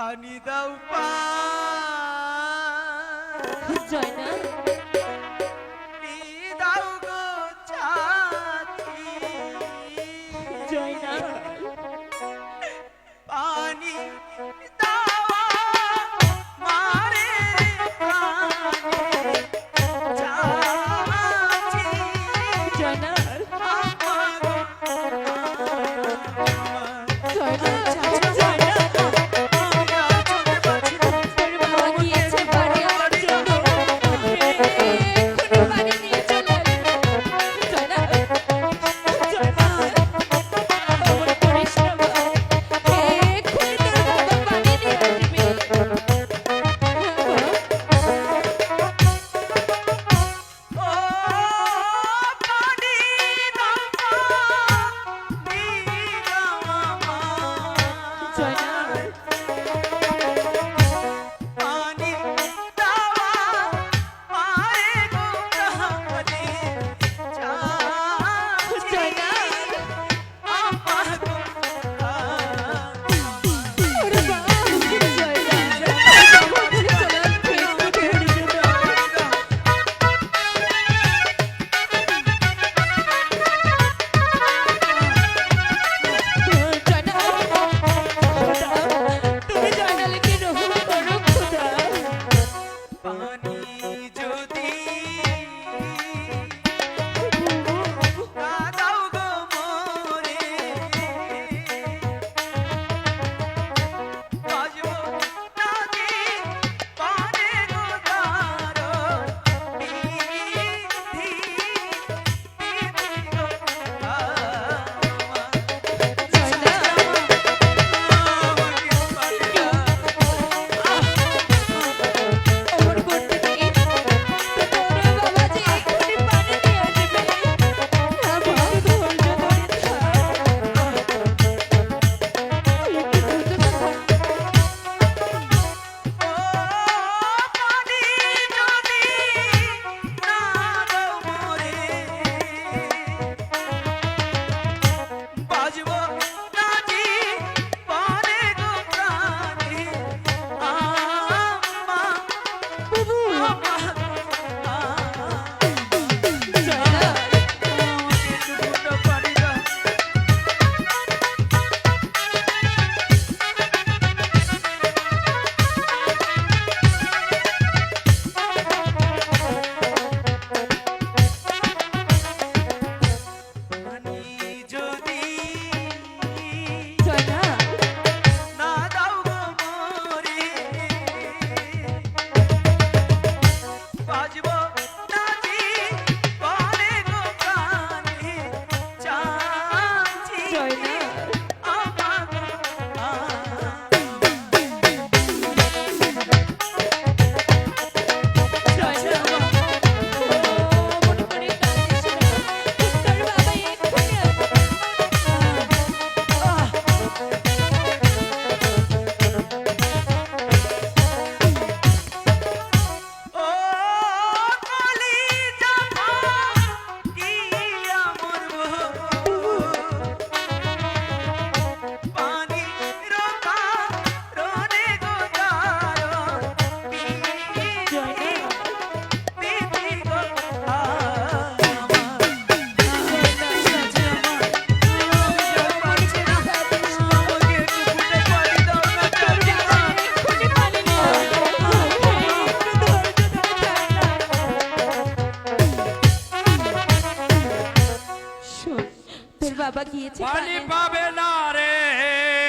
আনি দাও পা জয় না হয় না বাবা গিয়েছে পানি পাবে না রে।